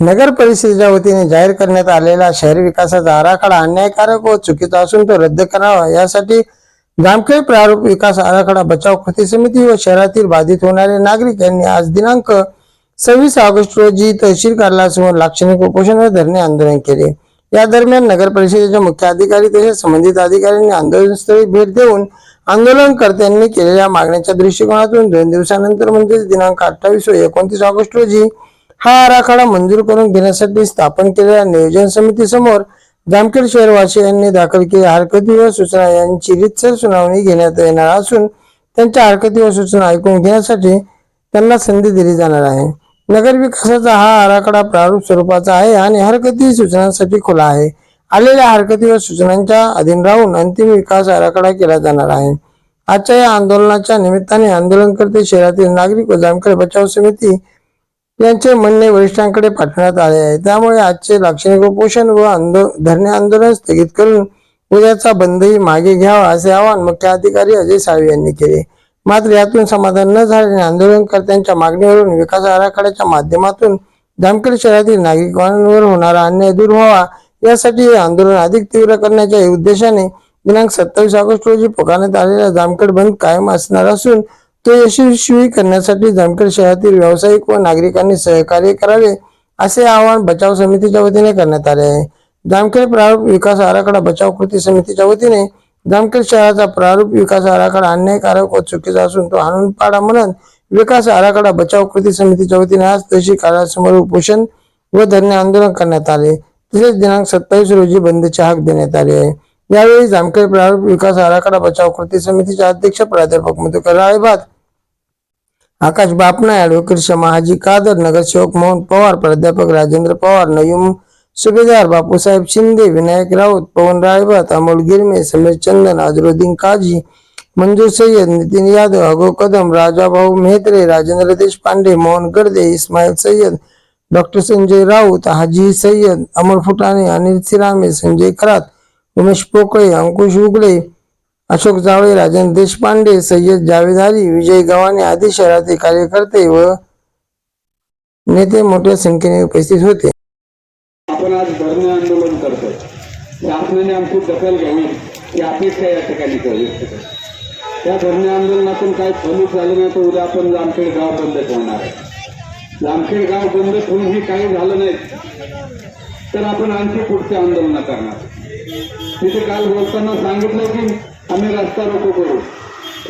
नगर परिषदेच्या वतीने जाहीर करण्यात आलेला शहरी विकासाचा आराखडा अन्यायकारक व चुकीचा असून तो रद्द करावा. यासाठी जामखेड प्रारूप विकास आराखडा बचाव कृती समिती व शहरातील बाधित होणारे नागरिक यांनी आज दिनांक सव्वीस ऑगस्ट रोजी तहसील कार्यालयासमोर लाक्षणिक उपोषण व धरणे आंदोलन केले. या दरम्यान नगर परिषदेच्या मुख्य अधिकारी तसेच संबंधित अधिकाऱ्यांनी आंदोलनस्थळी भेट देऊन आंदोलनकर्त्यांनी केलेल्या मागण्याच्या दृष्टिकोनातून दोन दिवसानंतर म्हणजेच दिनांक अठ्ठावीस व एकोणतीस ऑगस्ट रोजी हा आराखडा मंजूर करून घेण्यासाठी स्थापन केलेल्या नियोजन समितीसमोर जामखेड शहरवासियांनी दाखल केलेल्या हरकती व सूचना यांची रितसर सुनावणी घेण्यात येणार असून त्यांच्या हरकती व सूचना ऐकून घेण्यासाठी त्यांना संधी दिली जाणार आहे. नगर विकासाचा हा आराखडा प्रारूप स्वरूपाचा आहे आणि हरकती सूचनांसाठी खुला आहे. आलेल्या हरकती व सूचनांच्या अधीन राहून अंतिम विकास आराखडा केला जाणार आहे. आजच्या या आंदोलनाच्या निमित्ताने आंदोलनकर्ते शहरातील नागरिक व जामखेड बचाव समिती यांचे म्हणणे वरिष्ठांकडे पाठवण्यात आले आहे. त्यामुळे आजचे लाक्षणिक उपोषण व आंदो धरणे आंदोलन स्थगित करून उद्याचा बंदही मागे घ्यावा असे आवाहन मुख्य अधिकारी अजय साळवे यांनी केले. मात्र यातून समाधान न झाल्याने आंदोलनकर्त्यांच्या मागणीवरून विकास आराखड्याच्या माध्यमातून जामखेड शहरातील नागरिकांवर होणारा अन्याय दूर व्हावा यासाठी हे आंदोलन अधिक तीव्र करण्याच्या उद्देशाने दिनांक सत्तावीस ऑगस्ट रोजी पुकारण्यात आलेला जामखेड बंद कायम असणार असून तो यशस्वी करण्यासाठी धनकर शहरातील व्यावसायिक व नागरिकांनी सहकार्य करावे असे आवाहन बचाव समितीच्या वतीने करण्यात आले आहे. जामखेड प्रारूप विकास आराखडा बचाव कृती समितीच्या वतीने जामखेड शहराचा प्रारूप विकास आराखडा अन्यायकारक व चुकीचा असून तो हाणून पाडा म्हणून विकास आराखडा बचाव कृती समितीच्या वतीने आज तहसील कार्यालयासमोर उपोषण व धरणे आंदोलन करण्यात आले. तसेच दिनांक सत्तावीस रोजी बंदचे हाक देण्यात आले आहे. यावेळी जामखेड प्रारूप विकास आराखडा बचाव कृती समितीचे अध्यक्ष, प्राध्यापक मधुकर राळेभात आकाश बापना ऍडव्होकेट शमा हाजी कादर नगरसेवक मोहन पवार, प्राध्यापक राजेंद्र पवार, नयूम सुभेदार बापूसाहेब शिंदे, विनायक राऊत पवन रायभात अमोल गिरमे, समीर चंदन अजरुद्दीन काजी मंजूर सय्यद नितीन यादव, अगो कदम राजाभाऊ मेहत्रे, राजेंद्र देशपांडे मोहन गर्दे इस्माईल सय्यद डॉक्टर संजय राऊत हाजी सय्यद अमर फुटाणे अनिल सिरामे, संजय खरात उमेश पोकळे अंकुश उगले अशोक जावळे राजेंद्र देशपांडे सय्यद जावेद अली विजय गव्हाणे आदी शहरातील कार्यकर्ते व नेते मोठ्या संख्येने उपस्थित होते. आपण आज धरणे आंदोलन करतोय. शासनाने आमची दखल घ्यावी ही अपेक्षा या ठिकाणी करू. त्या धरणे आंदोलनातून काही फलित झालं नाही तर उद्या आपण जामखेड गाव बंद ठेवणार आहे. जामखेड गाव बंद ठेवून ही काही झालं नाही. तर आपण आणखी पुढचे आंदोलन करणार तिथे काल बोलताना सांगितलं की आम्ही रस्ता रोको करू.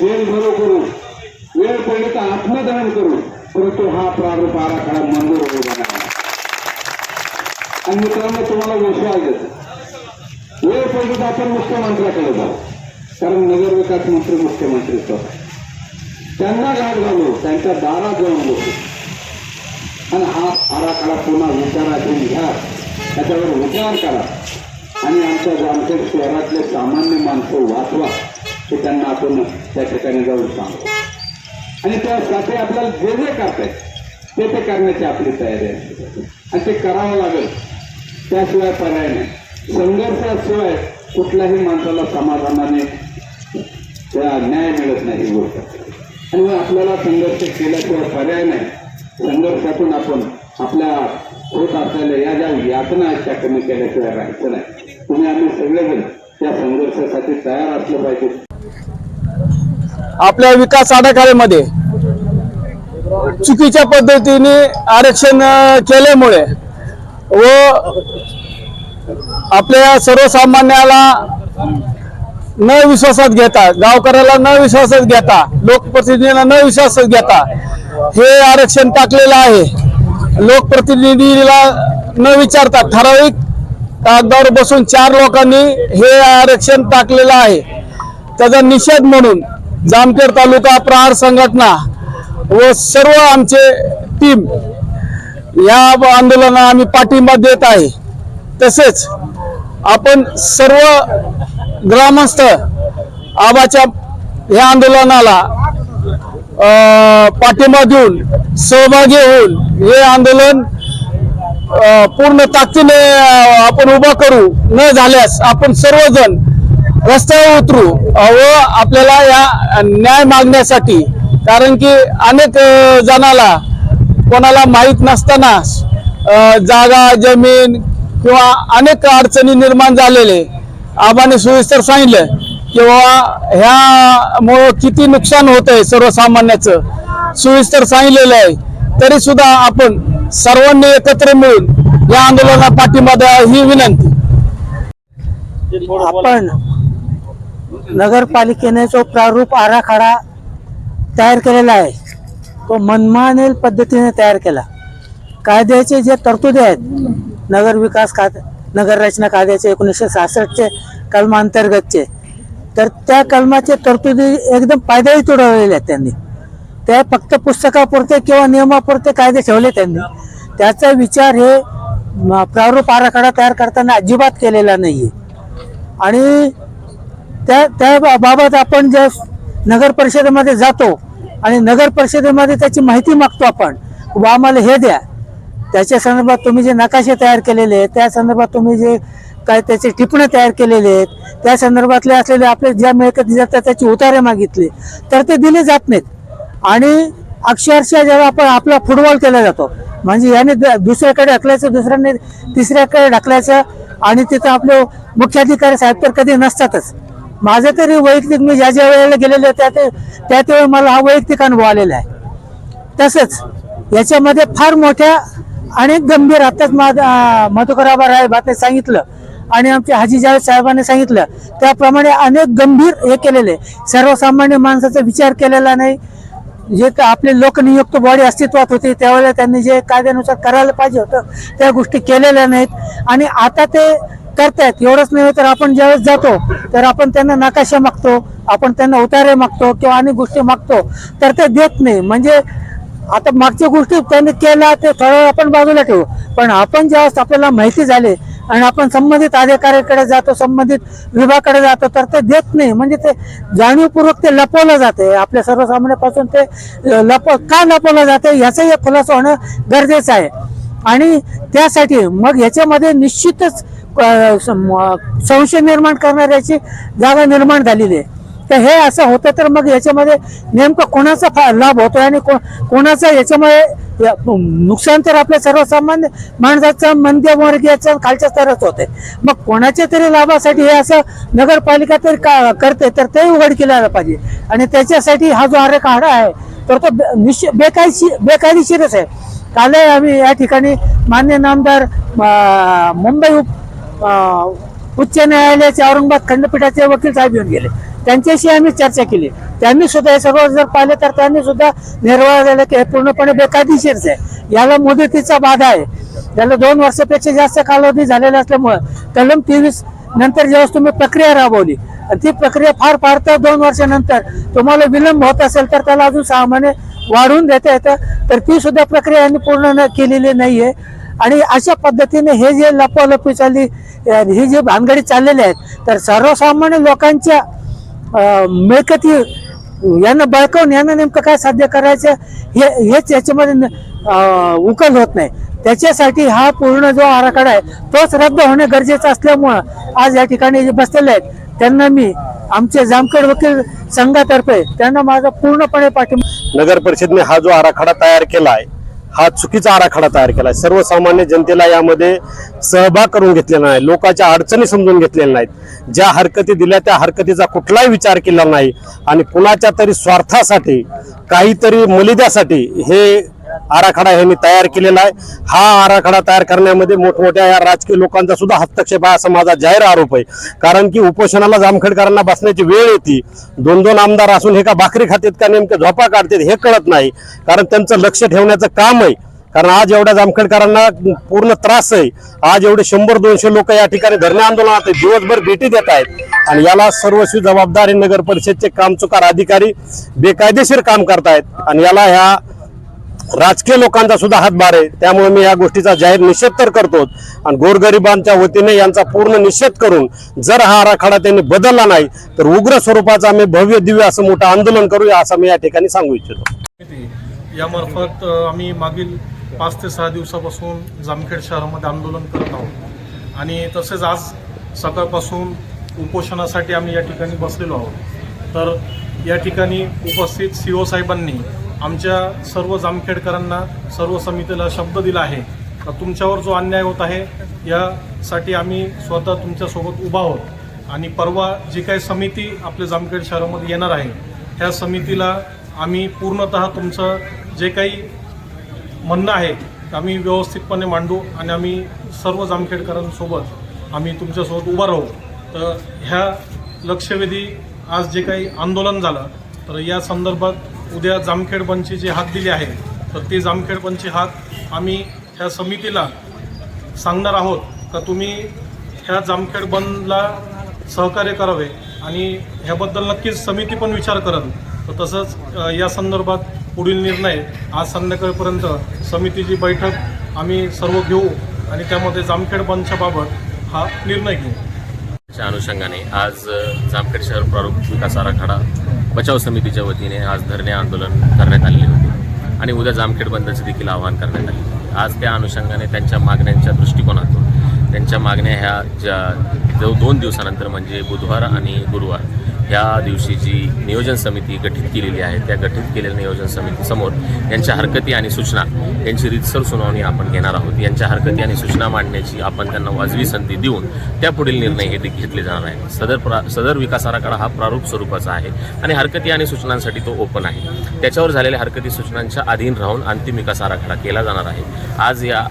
वेळ भरो करू. वेळ पडली तर आत्मदहन करू. परंतु हा प्रारूप आराखडा मंजूर होऊ आणि मित्रांनो तुम्हाला विश्वास देतो वेळ पडली तर आपण मुख्यमंत्र्याकडे जाऊ. कारण नगर विकास मंत्री मुख्यमंत्री स्वतः त्यांना गाठ घालू त्यांच्या दारात जाऊन बसू. आणि हा आराखडा पुन्हा विचारातून घ्या. त्याच्यावर विचार करा. आणि आमच्या जामखेड शहरातले सामान्य माणसं वाचवा हे त्यांना आपण त्या ठिकाणी जाऊन सांगतो आणि त्यासाठी आपल्याला जे जे करतायत ते ते करण्याची आपली तयारी आहे. आणि ते करावं लागेल त्याशिवाय पर्याय नाही. संघर्षाशिवाय कुठल्याही माणसाला समाधानाने त्या न्याय मिळत नाही ही गोष्ट. आणि मग आपल्याला संघर्ष केल्याशिवाय पर्याय नाही. संघर्षातून आपण आपल्या होत असलेल्या या ज्या यातना आहेत त्या कमी केल्याशिवाय राहायचं नाही. तुम्ही आम्ही सगळेजण त्या संघर्षासाठी तयार असलं पाहिजे. आपल्या विकास आराखड्यामध्ये चुकीच्या पद्धतीने आरक्षण केल्यामुळे व आपल्या सर्वसामान्याला न विश्वासात घेता गावकऱ्याला न विश्वासात घेता लोकप्रतिनिधीला न विश्वासात घेता हे आरक्षण टाकलेलं आहे. लोकप्रतिनिधीला न विचारता ठराविक कागदावर बसून चार लोकांनी हे आरक्षण टाकलेलं आहे. त्याचा निषेध म्हणून जामखेड तालुका प्रहार संघटना व सर्व आमचे टीम या आंदोलनाला आम्ही पाठिंबा देत आहे. तसेच आपण सर्व ग्रामस्थ आबाच्या या आंदोलनाला पाठिंबा देऊन सहभागी होऊन हे आंदोलन पूर्ण ताकदीने आपण उभा करू न झाल्यास आपण सर्वजण रस्त्यावर उतरू व आपल्याला या न्याय मागण्यासाठी. कारण की अनेक जणाला कोणाला माहीत नसताना जागा जमीन किंवा अनेक अडचणी निर्माण झालेले. आबाने सुविस्तर सांगितलं किंवा ह्यामुळं किती नुकसान होत आहे सर्वसामान्याचं. सविस्तर सांगितलेलं आहे. तरी सुद्धा आपण सर्वांनी एकत्र मिळून या आंदोलना पाठिंबा द्यावा ही विनंती. आपण नगरपालिकेने जो प्रारूप आराखडा तयार केलेला आहे तो मनमानेल पद्धतीने तयार केला. कायद्याचे जे तरतुदी आहेत नगर विकास कायद नगररचना कायद्याचे एकोणीसशे सहासष्टचे कलमांतर्गतचे तर त्या कलमाचे तरतुदी एकदम पायदळी तुडवलेल्या आहेत त्यांनी. ते फक्त पुस्तकापुरते किंवा नियमापुरते कायदे ठेवले त्यांनी. त्याचा विचार हे प्रारूप आराखडा तयार करताना अजिबात केलेला नाही आणि त्या त्या बा- बाबत आपण ज्या नगर परिषदेमध्ये जातो आणि नगर परिषदेमध्ये त्याची माहिती मागतो आपण व आम्हाला हे द्या. त्याच्या संदर्भात तुम्ही जे नकाशे तयार केलेले आहेत त्या संदर्भात तुम्ही जे काय त्याचे टिपणे तयार केलेले आहेत त्या संदर्भातले असलेले आपले ज्या मिळकती जातात त्याची उतारे मागितले तर ते दिले जात नाहीत. आणि अक्षरशः जेव्हा आपण आपला फुटबॉल केला जातो म्हणजे याने द- दुसऱ्याकडे ढकलायचं दुसऱ्याने तिसऱ्याकडे ढकलायचं आणि तिथं आपले मुख्याधिकारी साहेब तर कधी नसतातच. माझं तरी वैयक्तिक मी ज्या ज्या वेळेला गेलेलो त्या ते- त्या त्या मला हा वैयक्तिक अनुभव आलेला आहे. तसंच याच्यामध्ये फार मोठ्या आणि गंभीर आत्ताच मधुकराबा राय बातमी सांगितलं आणि आमचे हाजी जावेद साहेबांनी सांगितलं. त्याप्रमाणे अनेक गंभीर हे केलेले. सर्वसामान्य माणसाचा विचार केलेला नाही. जे आपले लोकनियुक्त बॉडी अस्तित्वात होती त्यावेळेला त्यांनी जे कायद्यानुसार करायला पाहिजे होतं त्या गोष्टी केलेल्या नाहीत. आणि आता ते करतायत एवढंच नव्हे तर आपण ज्यावेळेस जातो तर आपण त्यांना नकाशा मागतो आपण त्यांना उतारे मागतो किंवा अनेक गोष्टी मागतो तर ते देत नाही. म्हणजे आता मागच्या गोष्टी त्यांनी केल्या ते थोडा आपण बाजूला ठेवू. पण आपण ज्यावेळेस आपल्याला माहिती झाली आणि आपण संबंधित अधिकाऱ्याकडे जातो संबंधित विभागाकडे जातो तर ते देत नाही. म्हणजे ते जाणीवपूर्वक ते लपवलं जाते. आपल्या सर्वसामान्यापासून ते लप का लपवलं जाते याचाही एक खुलासा होणं गरजेचं आहे. आणि त्यासाठी मग याच्यामध्ये निश्चितच संशय निर्माण करणाऱ्याची जागा निर्माण झालेली आहे. तर हे असं होतं तर मग याच्यामध्ये नेमकं कोणाचा फा- लाभ होतो आणि को- कोणाचा याच्यामुळे नुकसान तर आपल्या सर्वसामान्य माणसाचं मध्यमवर्गीयाचं खालच्या स्तरात होते मग कोणाच्या तरी लाभासाठी हे असं नगरपालिका तरी का करते तर ते उघड केला पाहिजे. आणि त्याच्यासाठी हा जो आरेखडा आहे तर तो बे- निश्चित बेकायदेशीर बेकायदेशीरच आहे. कालही आम्ही या ठिकाणी मान्य नामदार मुंबई उप उच्च न्यायालयाचे औरंगाबाद खंडपीठाचे वकील साहेब येऊन गेले. त्यांच्याशी आम्ही चर्चा केली. त्यांनी सुद्धा हे सर्व जर पाहिलं तर त्यांनी सुद्धा निर्वाह झाला की हे पूर्णपणे बेकायदेशीरच आहे. याला मुदतीचा बाधा आहे. त्याला दोन वर्षापेक्षा जास्त कालावधी झालेला असल्यामुळं कलम तेवीस नंतर जेव्हा तुम्ही प्रक्रिया राबवली आणि ती प्रक्रिया फार फार तर दोन वर्षानंतर तुम्हाला विलंब होत असेल तर त्याला अजून सहा महिने वाढवून देता येतं तर ती सुद्धा प्रक्रिया यांनी पूर्ण न केलेली नाही आहे आणि अशा पद्धतीने हे जे लपालपी चालली ही जी भानगडी चाललेली आहेत तर सर्वसामान्य लोकांच्या मिळकती यांना बळकवून यांना नेमकं काय साध्य करायचं हे हेच याच्यामध्ये उकल होत नाही. त्याच्यासाठी हा पूर्ण जो आराखडा आहे तोच रद्द होणे गरजेचं असल्यामुळं आज या ठिकाणी जे बसलेले आहेत त्यांना मी आमचे जामखेड वकील संघातर्फे त्यांना माझा पूर्णपणे पाठिंबा नगर परिषदने हा जो आराखडा तयार केला आहे हा चुकीचा आराखडा तयार केला आहे सर्वसामान्य जनतेला यामध्ये सहभाग करून घेतलेला नाही. लोकांच्या अडचणी समजून घेतलेल्या नाहीत. ज्या हरकती दिल्या त्या हरकतीचा कुठलाही विचार केला नाही. आणि कुणाच्या तरी स्वार्थासाठी काहीतरी मलिद्यासाठी हे आराखडा यांनी तयार केलेला आहे. हा आराखडा तयार करण्यामध्ये मोठमोठ्या या राजकीय लोकांचा सुद्धा हस्तक्षेप आहे असा माझा जाहीर आरोप आहे. कारण की उपोषणाला जामखेडकरांना बसण्याची वेळ येते. दोन दोन आमदार असून हे का भाकरी खातात का नेमक्या झोपा काढतात हे कळत नाही. कारण त्यांचं लक्ष ठेवण्याचं काम आहे. कारण आज एवढ्या जामखेडकरांना पूर्ण त्रास आहे. आज एवढे शंभर दोनशे लोक या ठिकाणी धरणे आंदोलनात आहेत. दिवसभर भेटी देत आहेत. आणि याला सर्वस्वी जबाबदारी नगर परिषदचे कामचुकार अधिकारी बेकायदेशीर काम करतायत. आणि याला ह्या राजकीय लोकांचा सुद्धा हातभार आहे. त्यामुळे मी या गोष्टीचा जाहीर निषेध तर करतो आणि गोरगरिबांच्या वतीने यांचा पूर्ण निषेध करून जर हा आराखडा त्यांनी बदलला नाही तर उग्र स्वरूपाचं आम्ही भव्य दिव्य असं मोठं आंदोलन करूया असं मी या ठिकाणी सांगू इच्छितो. यामार्फत आम्ही मागील पाच ते सहा दिवसापासून जामखेड शहरामध्ये आंदोलन करत आहोत. आणि तसेच आज सकाळपासून उपोषणासाठी आम्ही या ठिकाणी बसलेलो आहोत. तर या ठिकाणी उपस्थित सी ओ साहेबांनी आमच्या सर्व जामखेडकरांना सर्व समितीला शब्द दिला आहे. का तुमच्यावर जो अन्याय होत आहे यासाठी आम्ही स्वतः तुमच्यासोबत उभा आहोत. आणि परवा जी काही समिती आपल्या जामखेड शहरामध्ये येणार आहे ह्या समितीला आम्ही पूर्णतः तुमचं जे काही म्हणणं आहे आम्ही व्यवस्थितपणे मांडू आणि आम्ही सर्व जामखेडकरांसोबत आम्ही तुमच्यासोबत उभा राहू. तर ह्या लक्षवेधी आज जे काही आंदोलन झालं तर या संदर्भात उद्या जामखेड पंची जी हाक दिली आहे तर ती जामखेड पंची हाक आम्ही ह्या समितीला सांगणार आहोत. का तुम्ही ह्या जामखेड बंदला सहकार्य करावे आणि ह्याबद्दल नक्कीच समिती पण विचार करेल तर तसंच या संदर्भात पुढील निर्णय आज संध्याकाळपर्यंत समितीची बैठक आम्ही सर्व घेऊ आणि त्यामध्ये जामखेड बंदच्या बाबत हा निर्णय घेऊ. च्या अनुषंगाने आज जामखेड शहर प्रारूप विकास आराखडा बचाव समितीच्या वतीने आज धरणे आंदोलन करण्यात आलेले होते आणि उद्या जामखेड बंदचे देखील आवाहन करण्यात आले. आज त्या अनुषंगाने त्यांच्या मागण्यांच्या दृष्टिकोनातून त्यांच्या मागण्या ह्या ज्या जो दोन दिवसानंतर म्हणजे बुधवार आणि गुरुवार ह्या दिवशी जी नियोजन समिती गठीत केलेली आहे त्या गठीत केलेल्या नियोजन समितीसमोर यांच्या हरकती आणि सूचना यांची रितसर सुनावणी आपण घेणार आहोत. यांच्या हरकती आणि सूचना मांडण्याची आपण त्यांना वाजवी संधी देऊन त्या पुढील निर्णय हे घेतले जाणार आहे सदर प्रा सदर विकास आराखडा हा प्रारूप स्वरूपाचा आहे आणि हरकती आणि सूचनांसाठी तो ओपन आहे. त्याच्यावर झालेल्या हरकती सूचनांच्या अधीन राहून अंतिम विकास आराखडा केला जाणार आहे. आज या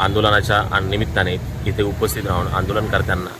आंदोलनाच्या निमित्त इथे उपस्थित राहून आंदोलनकर्त्यांना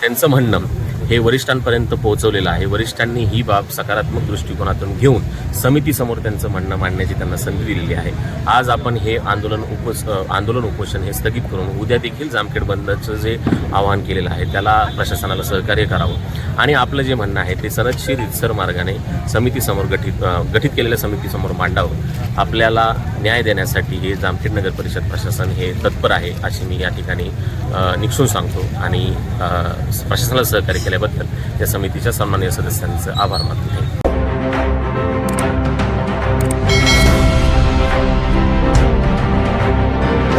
त्यांचं म्हणणं हे वरिष्ठांपर्यंत पोहोचवलेलं आहे. वरिष्ठांनी ही बाब सकारात्मक दृष्टिकोनातून घेऊन समितीसमोर त्यांचं म्हणणं मांडण्याची त्यांना संधी दिलेली आहे. आज आपण हे आंदोलन उपोस आंदोलन उपोषण हे स्थगित करून उद्या देखील जामखेड बंदचं जे आवाहन केलेलं आहे त्याला प्रशासनाला सहकार्य करावं. आणि आपलं जे म्हणणं आहे ते सनदशीर रितसर मार्गाने समितीसमोर गठीत गठित गठीत केलेल्या समितीसमोर मांडावं. आपल्याला न्याय देण्यासाठी हे जामखेड नगर परिषद प्रशासन हे तत्पर आहे अशी मी या ठिकाणी निक्षून सांगतो. आणि प्रशासनाला सहकार्य केलं केल्याबद्दल या समितीच्या सन्मान्य सदस्यांचं आभार मानतो.